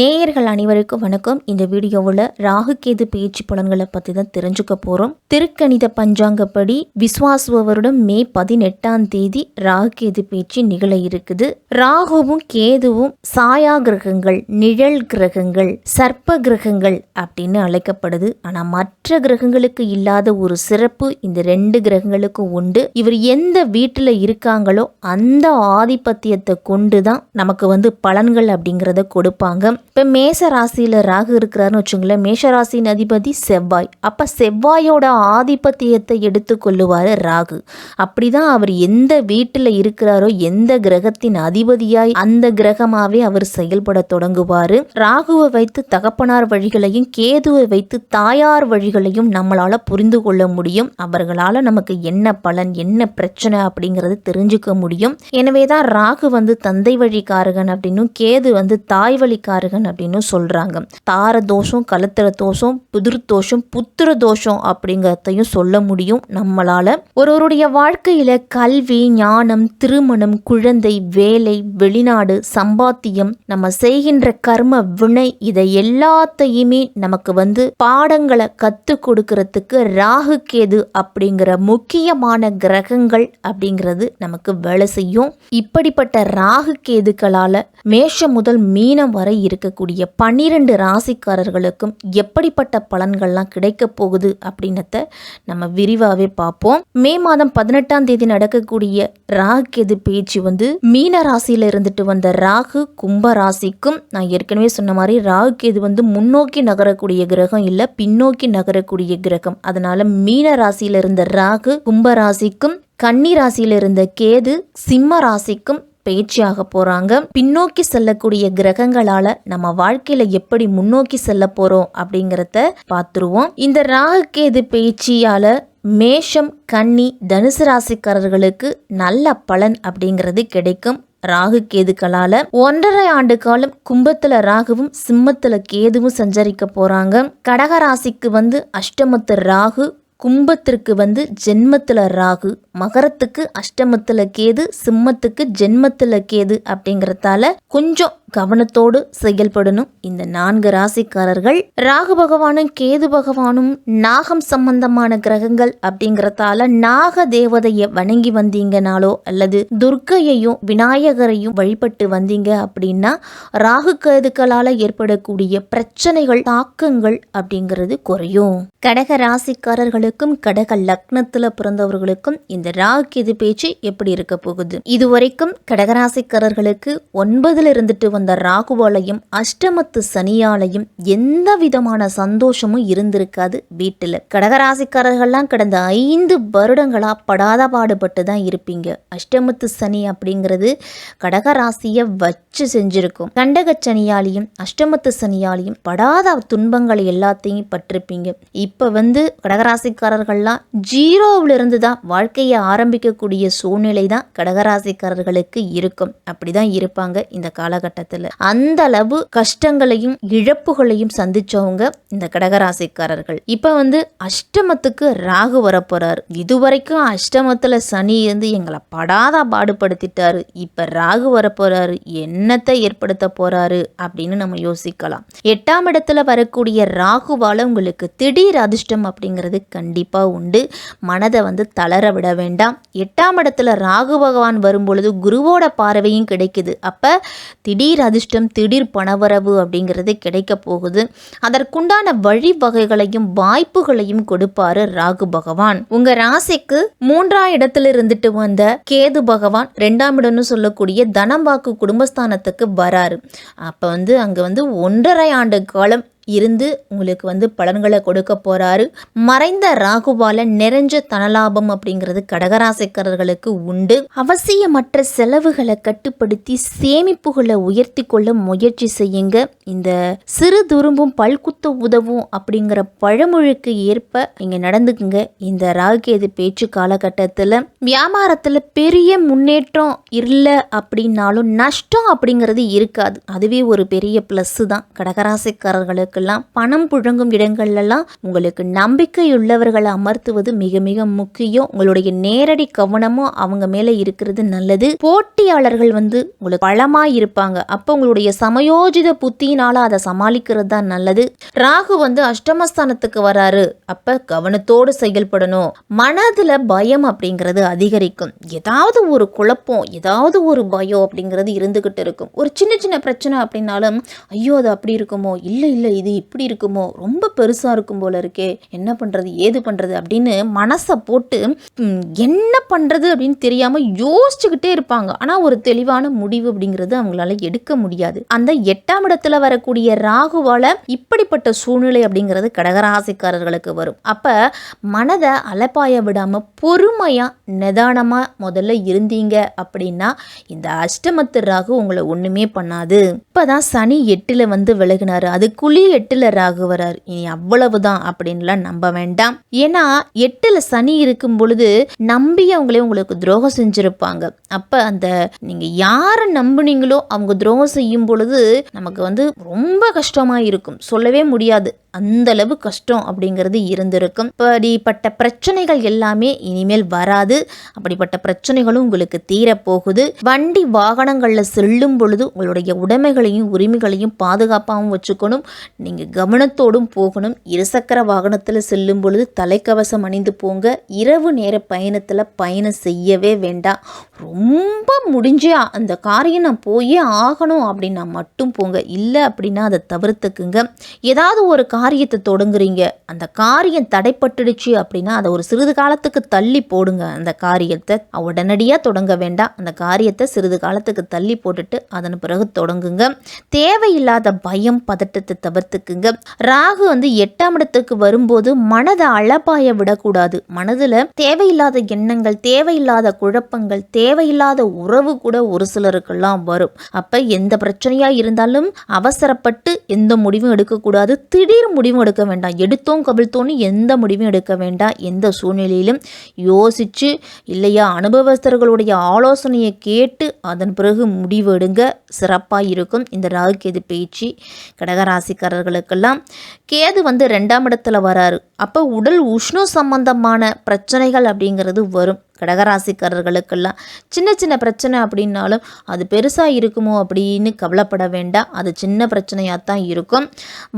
நேயர்கள் அனைவருக்கும் வணக்கம். இந்த வீடியோவில் ராகு கேது பேச்சு பலன்களை பற்றி தான் தெரிஞ்சுக்க போகிறோம் திருக்கணித பஞ்சாங்கப்படி விஸ்வாசுவ வருடம் மே பதினெட்டாம் தேதி ராகு கேது பேச்சு நிகழ இருக்குது. ராகுவும் கேதுவும் சாயா கிரகங்கள் நிழல் கிரகங்கள் சர்ப்ப கிரகங்கள் அப்படின்னு அழைக்கப்படுது. ஆனால் மற்ற கிரகங்களுக்கு இல்லாத ஒரு சிறப்பு இந்த ரெண்டு கிரகங்களுக்கும் உண்டு. இவர் எந்த வீட்டில் இருக்காங்களோ அந்த ஆதிபத்தியத்தை கொண்டு தான் நமக்கு வந்து பலன்கள் அப்படிங்கிறத கொடுப்பாங்க. இப்போ மேச ராசியில் ராகு இருக்கிறாருன்னு வச்சுங்களேன் மேஷ ராசியின் அதிபதி செவ்வாய். அப்போ செவ்வாயோட ஆதிபத்தியத்தை எடுத்துக்கொள்ளுவார் ராகு. அப்படிதான் அவர் எந்த வீட்டில் இருக்கிறாரோ எந்த கிரகத்தின் அதிபதியாய் அந்த கிரகமாகவே அவர் செயல்பட தொடங்குவார். ராகுவை வைத்து தகப்பனார் வழிகளையும் கேதுவை வைத்து தாயார் வழிகளையும் நம்மளால் புரிந்து கொள்ள முடியும். அவர்களால் நமக்கு என்ன பலன் என்ன பிரச்சனை அப்படிங்கிறது தெரிஞ்சுக்க முடியும். எனவே தான் ராகு வந்து தந்தை வழிக்காரகன் அப்படின்னும் கேது வந்து தாய் வழிக்காரகன் அப்படின்னு சொல்கிறாங்க தார தோஷம் கலத்திர தோஷம் புதிர் தோஷம் புத்திர தோஷம் அப்படிங்கிறதையும் சொல்ல முடியும் நம்மளால். ஒருவருடைய வாழ்க்கையில் கல்வி ஞானம் திருமணம் குழந்தை வேலை வெளிநாடு சம்பாத்தியம் நம்ம செய்கின்ற கர்ம வினை இதை எல்லாத்தையுமே நமக்கு வந்து பாடங்களை கற்றுக் கொடுக்கறதுக்கு ராகு கேது அப்படிங்கிற முக்கியமான கிரகங்கள் அப்படிங்கிறது நமக்கு வேலை செய்யும். இப்படிப்பட்ட ராகு கேதுக்களால் மேஷம் முதல் மீனம் வரை இருக்கக்கூடிய பன்னிரண்டு ராசிக்காரர்களுக்கும் எப்படிப்பட்ட பலன்கள்லாம் கிடைக்க போகுது அப்படின்னத நம்ம விரிவாகவே பார்ப்போம். மே மாதம் பதினெட்டாம் தேதி நடக்கக்கூடிய ராகு கேது பேச்சு வந்து மீன ராசியில் இருந்துட்டு வந்த ராகு கும்ப ராசிக்கும் நான் ஏற்கனவே சொன்ன மாதிரி ராகு கேது வந்து முன்னோக்கி நகரக்கூடிய கிரகம் இல்லை பின்னோக்கி நகரக்கூடிய கிரகம். அதனால மீன ராசியில் இருந்த ராகு கும்ப ராசிக்கும் கன்னி ராசியில் இருந்த கேது சிம்ம ராசிக்கும் பயிற்சியாக போகிறாங்க பின்னோக்கி செல்லக்கூடிய கிரகங்களால நம்ம வாழ்க்கையில எப்படி முன்னோக்கி செல்ல போறோம் அப்படிங்கிறத பார்த்துருவோம். இந்த ராகு கேது பயிற்சியால மேஷம் கன்னி தனுசு ராசிக்காரர்களுக்கு நல்ல பலன் அப்படிங்கிறது கிடைக்கும். ராகு கேதுக்களால ஒன்றரை ஆண்டு காலம் கும்பத்துல ராகுவும் சிம்மத்துல கேதுவும் சஞ்சரிக்க போறாங்க. கடக ராசிக்கு வந்து அஷ்டமத்து ராகு கும்பத்திற்கு வந்து ஜென்மத்தில் ராகு மகரத்துக்கு அஷ்டமத்தில் கேது சிம்மத்துக்கு ஜென்மத்தில் கேது அப்படிங்கிறதால கொஞ்சம் கவனத்தோடு செயல்படணும். இந்த நான்கு ராசிக்காரர்கள் ராகு பகவானும் கேது பகவானும் நாகம் சம்பந்தமான கிரகங்கள் அப்படிங்கறதால நாக தேவதையை வணங்கி வந்தீங்கனாலோ அல்லது துர்க்கையையும் விநாயகரையும் வழிபட்டு வந்தீங்க அப்படின்னா ராகு கேதுக்களால ஏற்படக்கூடிய பிரச்சனைகள் தாக்கங்கள் அப்படிங்கிறது குறையும். கடக ராசிக்காரர்களுக்கும் கடக லக்னத்துல பிறந்தவர்களுக்கும் இந்த ராகு கேது பேச்சு எப்படி இருக்க போகுது? இதுவரைக்கும் கடகராசிக்காரர்களுக்கு ஒன்பதுல இருந்துட்டு வந்த ராகுவாலையும் அஷ்டமத்து சனியாலையும் எந்த விதமான சந்தோஷமும் இருந்திருக்காது வீட்டில். கடகராசிக்காரர்கள்லாம் கடந்த ஐந்து வருடங்களா படாத பாடுபட்டு தான் இருப்பீங்க. அஷ்டமத்து சனி அப்படிங்கிறது கடகராசியை வச்சு செஞ்சிருக்கும். கண்டக சனியாலையும் அஷ்டமத்து சனியாலையும் படாத துன்பங்களை எல்லாத்தையும் பட்டிருப்பீங்க. இப்போ வந்து கடகராசிக்காரர்கள்லாம் ஜீரோவிலிருந்து தான் வாழ்க்கையை ஆரம்பிக்கக்கூடிய சூழ்நிலை தான் கடகராசிக்காரர்களுக்கு இருக்கும். அப்படிதான் இருப்பாங்க இந்த காலகட்டத்தில். அந்த அளவு கஷ்டங்களையும் இழப்புகளையும் சந்திச்சவங்க இந்த கடகராசிக்காரர்கள். இப்போ வந்து அஷ்டமத்துக்கு ராகு வரப்போறாரு. இதுவரைக்கும் அஷ்டமத்தில் சனி இருந்து எங்களை படாத பாடுபடுத்திட்டாரு. இப்போ ராகு வரப்போறாரு. என்னத்தை ஏற்படுத்த போறாரு அப்படின்னு நம்ம யோசிக்கலாம். எட்டாம் இடத்துல வரக்கூடிய ராகுவால உங்களுக்கு திடீர் அதிர்ஷ்டம் அப்படிங்கிறது கண்டிப்பாக உண்டு. மனதை வந்து தளர விட வேண்டாம். எட்டாம் இடத்துல ராகு பகவான் வரும்பொழுது குருவோட பார்வையும் கிடைக்குது. அப்போ திடீர் அதிர்ஷ்டம் திடீர் பணவரவு அப்படிங்கிறது கிடைக்க போகுது. அதற்குண்டான வழிவகைகளையும் வாய்ப்புகளையும் கொடுப்பாரு ராகு பகவான். உங்க ராசிக்கு மூன்றாம் இடத்துல இருந்துட்டு வந்த கேது பகவான் ரெண்டாம் இடம்னு சொல்லக்கூடிய தனம் வாக்கு குடும்பஸ்தானத்துக்கு வராரு. அப்போ வந்து அங்கே வந்து ஒன்றரை ஆண்டு காலம் இருந்து உங்களுக்கு வந்து பலன்களை கொடுக்க போகிறாரு மறைந்த ராகுவால நிறைஞ்ச தனலாபம் அப்படிங்கிறது கடகராசிக்காரர்களுக்கு உண்டு. அவசியமற்ற செலவுகளை கட்டுப்படுத்தி சேமிப்புகளை உயர்த்தி கொள்ள முயற்சி செய்யுங்க. இந்த சிறு துரும்பும் பல்குத்த உதவும் அப்படிங்கிற பழமொழிக்கு ஏற்ப இங்கே நடந்துக்குங்க. இந்த ராகுகேது பேச்சு காலகட்டத்தில் வியாபாரத்தில் பெரிய முன்னேற்றம் இல்லை அப்படின்னாலும் நஷ்டம் அப்படிங்கிறது இருக்காது. அதுவே ஒரு பெரிய ப்ளஸ் தான். கடகராசிக்காரர்களுக்கு கடகராசிக்காரர்களுக்கெல்லாம் பணம் புழங்கும் இடங்கள்லாம் உங்களுக்கு நம்பிக்கையுள்ளவர்களை அமர்த்துவது மிக மிக முக்கியம். உங்களுடைய நேரடி கவனமும் அவங்க மேலே இருக்கிறது நல்லது. போட்டியாளர்கள் வந்து உங்களுக்கு பலமா இருப்பாங்க. அப்போ உங்களுடைய சமயோஜித புத்தியினால அதை சமாளிக்கிறது தான் நல்லது. ராகு வந்து அஷ்டமஸ்தானத்துக்கு வராரு. அப்ப கவனத்தோடு செயல்படணும். மனதுல பயம் அப்படிங்கிறது அதிகரிக்கும். ஏதாவது ஒரு குழப்பம் ஏதாவது ஒரு பயம் அப்படிங்கிறது இருந்துகிட்டு இருக்கும். ஒரு சின்ன சின்ன பிரச்சனை அப்படின்னாலும் ஐயோ அது அப்படி இருக்குமோ? இல்லை இல்லை இது இப்படி இருக்குமோ? ரொம்ப பெருசாக இருக்கும் போல இருக்கே. என்ன பண்ணுறது ஏது பண்ணுறது அப்படின்னு மனசை போட்டு என்ன பண்ணுறது அப்படின்னு தெரியாமல் யோசிச்சுக்கிட்டே இருப்பாங்க. ஆனால் ஒரு தெளிவான முடிவு அப்படிங்கிறது அவங்களால எடுக்க முடியாது. அந்த எட்டாம் இடத்துல வரக்கூடிய ராகுவால இப்படிப்பட்ட சூழ்நிலை அப்படிங்கிறது கடகராசிக்காரர்களுக்கு வரும். அப்போ மனதை அலப்பாய விடாமல் பொறுமையாக நிதானமாக முதல்ல இருந்தீங்க அப்படின்னா இந்த அஷ்டமத்து ராகு உங்களை ஒன்றுமே பண்ணாது. இப்போ தான் சனி எட்டில் வந்து விலகினார். அதுக்குள்ளேயே எட்டுல ராகு வரார். இனி அவ்வளவுதான் அப்படின்லாம் நம்ப வேண்டாம். ஏன்னா எட்டுல சனி இருக்கும் பொழுது நம்பி அவங்களே உங்களுக்கு துரோகம் செஞ்சிருப்பாங்க. அப்போ அந்த நீங்கள் யாரை நம்புனீங்களோ அவங்க துரோகம் செய்யும் பொழுது நமக்கு வந்து ரொம்ப கஷ்டமாக இருக்கும். சொல்லவே முடியாது. அந்த அளவு கஷ்டம் அப்படிங்கிறது இருந்திருக்கும். இப்படிப்பட்ட பிரச்சனைகள் எல்லாமே இனிமேல் வராது. அப்படிப்பட்ட பிரச்சனைகளும் உங்களுக்கு தீரப்போகுது. வண்டி வாகனங்களில் செல்லும் பொழுது உங்களுடைய உடைமைகளையும் உரிமைகளையும் பாதுகாப்பாகவும் வச்சுக்கணும். நீங்கள் கவனத்தோடும் போகணும். இருசக்கர வாகனத்தில் செல்லும் பொழுது தலைக்கவசம் அணிந்து போங்க. இரவு நேர பயணத்தில் பயணம் செய்யவே வேண்டாம். ரொம்ப ரொம்ப முடிஞ்சே அந்த காரியம் நான் போயே ஆகணும் அப்படின்னா மட்டும் போங்க. இல்லை அப்படின்னா அதை தவிர்த்துக்குங்க. ஏதாவது ஒரு காரியத்தை தொடங்குறீங்க. அந்த காரியம் தடைப்பட்டுடுச்சு அப்படின்னா அதை ஒரு சிறிது காலத்துக்கு தள்ளி போடுங்க. அந்த காரியத்தை உடனடியாக தொடங்க வேண்டாம். அந்த காரியத்தை சிறிது காலத்துக்கு தள்ளி போட்டுட்டு அதன் பிறகு தொடங்குங்க. தேவையில்லாத பயம் பதட்டத்தை தவிர்த்துக்குங்க. ராகு வந்து எட்டாம் இடத்துக்கு வரும்போது மனதை அளப்பாய விடக்கூடாது. மனதில் தேவையில்லாத எண்ணங்கள் தேவையில்லாத குழப்பங்கள் தேவையில்லாத உறவு கூட ஒரு சிலருக்கெல்லாம் வரும். அப்போ எந்த பிரச்சனையாக இருந்தாலும் அவசரப்பட்டு எந்த முடிவும் எடுக்கக்கூடாது. திடீர் முடிவும் எடுக்க வேண்டாம். எடுத்தோம் கவிழ்த்தோன்னு எந்த முடிவும் எடுக்க வேண்டாம். எந்த சூழ்நிலையிலும் யோசித்து இல்லையா அனுபவஸ்தர்களுடைய ஆலோசனையை கேட்டு அதன் பிறகு முடிவு எடுங்க. சிறப்பாக இருக்கும். இந்த ராகு கேது பேச்சு கடகராசிக்காரர்களுக்கெல்லாம் கேது வந்து ரெண்டாம் இடத்துல வராரு. அப்போ உடல் உஷ்ணு சம்பந்தமான பிரச்சனைகள் அப்படிங்கிறது வரும். கடகராசிக்காரர்களுக்கெல்லாம் சின்ன சின்ன பிரச்சனை அப்படின்னாலும் அது பெருசாக இருக்குமோ அப்படின்னு கவலைப்பட வேண்டாம். அது சின்ன பிரச்சனையாக தான் இருக்கும்.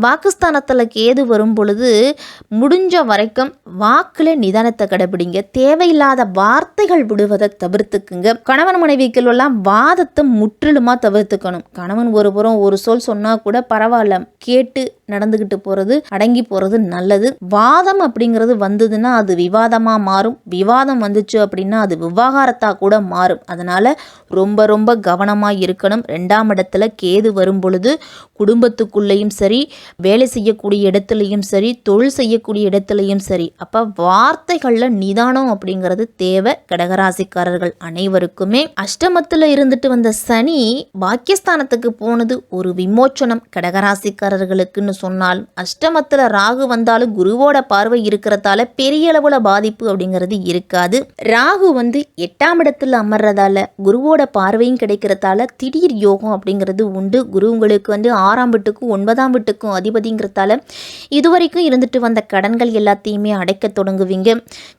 வாக்குஸ்தானத்தில் கேது வரும் பொழுது முடிஞ்ச வரைக்கும் வாக்கில் நிதானத்தை கடைபிடிங்க. தேவையில்லாத வார்த்தைகள் விடுவதை தவிர்த்துக்குங்க. கணவன் மனைவிக்குள்ளெல்லாம் வாதத்தை முற்றிலுமாக தவிர்த்துக்கணும். கணவன் ஒருபுறம் ஒரு சொல் சொன்னால் கூட பரவாயில்ல. கேட்டு நடந்துக்கிட்டு போகிறது அடங்கி போகிறது நல்லது. வாதம் அப்படிங்கிறது வந்ததுன்னா அது விவாதமாக மாறும். விவாதம் வந்துச்சு அப்படின்னா அது விவாகரத்தா கூட மாறும். அதனால் ரொம்ப ரொம்ப கவனமாக இருக்கணும். ரெண்டாம் இடத்துல கேது வரும் பொழுது குடும்பத்துக்குள்ளேயும் சரி வேலை செய்யக்கூடிய இடத்துலையும் சரி தொழில் செய்யக்கூடிய இடத்துலையும் சரி அப்போ வார்த்தைகளில் நிதானம் அப்படிங்கிறது தேவை. கடகராசிக்காரர்கள் அனைவருக்குமே. அஷ்டமத்தில் இருந்துட்டு வந்த சனி பாக்கியஸ்தானத்துக்கு போனது ஒரு விமோச்சனம். கடகராசிக்காரர்களுக்குன்னு சொன்னால் அஷ்டமத்தில் ராகு வந்தாலும் குருவோட பார்வை இருக்கிறதால பெரிய அளவில் பாதிப்பு அப்படிங்கிறது இருக்காது. ராகு வந்து எட்டாம் இடத்துல அமர்றதால குருவோட பார்வையும் கிடைக்கிறதால திடீர் யோகம் அப்படிங்கிறது உண்டு. குரு உங்களுக்கு வந்து ஆறாம் வீட்டுக்கும் ஒன்பதாம் வீட்டுக்கும் அதிபதிங்கிறதால இதுவரைக்கும் இருந்துட்டு வந்த கடன்கள் எல்லாத்தையுமே அடைக்க தொடங்குவீங்க.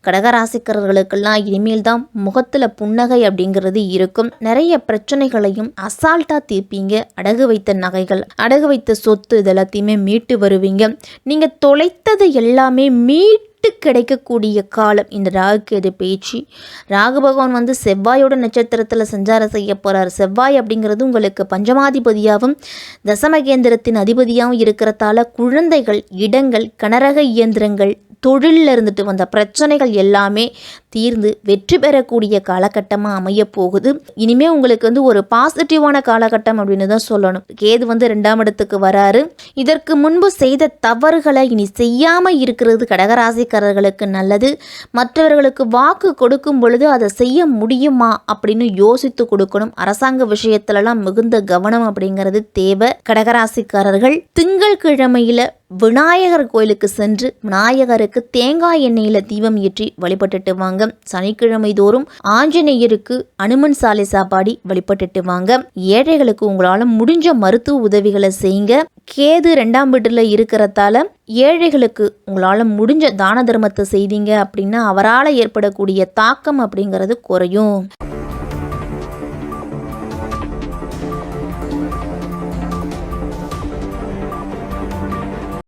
கடகராசிக்காரர்களுக்கெல்லாம் இனிமேல் தான் முகத்தில் புன்னகை அப்படிங்கிறது இருக்கும். நிறைய பிரச்சனைகளையும் அசால்ட்டாக தீர்ப்பீங்க. அடகு வைத்த நகைகள் அடகு வைத்த சொத்து இது எல்லாத்தையுமே மீட்டு வருவீங்க. நீங்கள் தொலைத்தது எல்லாமே மீட்டு கிடைக்கக்கூடிய காலம். இந்த ராகுகேது பேச்சு. ராகு பகவான் வந்து செவ்வாயோட நட்சத்திரத்தில் சஞ்சாரம் செய்ய போகிறார் செவ்வாய் அப்படிங்கிறது உங்களுக்கு பஞ்சமாதிபதியாகவும் தசமகேந்திரத்தின் அதிபதியாகவும் இருக்கிறதால குழந்தைகள் இடங்கள் கனரக இயந்திரங்கள் தொழிலில் இருந்துட்டு வந்த பிரச்சனைகள் எல்லாமே தீர்ந்து வெற்றி பெறக்கூடிய காலகட்டமாக அமைய போகுது இனிமே உங்களுக்கு வந்து ஒரு பாசிட்டிவான காலகட்டம் அப்படின்னு தான் சொல்லணும். கேது வந்து ரெண்டாம் இடத்துக்கு வராரு. இதற்கு முன்பு செய்த தவறுகளை இனி செய்யாமல் இருக்கிறது கடகராசிக்காரர்களுக்கு நல்லது. மற்றவர்களுக்கு வாக்கு கொடுக்கும் பொழுது அதை செய்ய முடியுமா அப்படின்னு யோசித்து கொடுக்கணும். அரசாங்க விஷயத்துலலாம் மிகுந்த கவனம் அப்படிங்கிறது தேவை. கடகராசிக்காரர்கள் திங்கள் கிழமையில விநாயகர் கோயிலுக்கு சென்று விநாயகருக்கு தேங்காய் எண்ணெயில் தீபம் ஏற்றி வழிபட்டுட்டு வாங்க. சனிக்கிழமை தோறும் ஆஞ்சநேயருக்கு அனுமன் சாலை சாப்பாடி வழிபட்டுட்டு வாங்க. ஏழைகளுக்கு உங்களால் முடிஞ்ச மருத்துவ உதவிகளை செய்யுங்க. கேது ரெண்டாம் வீட்டில் இருக்கிறதால ஏழைகளுக்கு உங்களால் முடிஞ்ச தான தர்மத்தை செய்தீங்க அப்படின்னா அவரால் ஏற்படக்கூடிய தாக்கம் அப்படிங்கிறது குறையும்.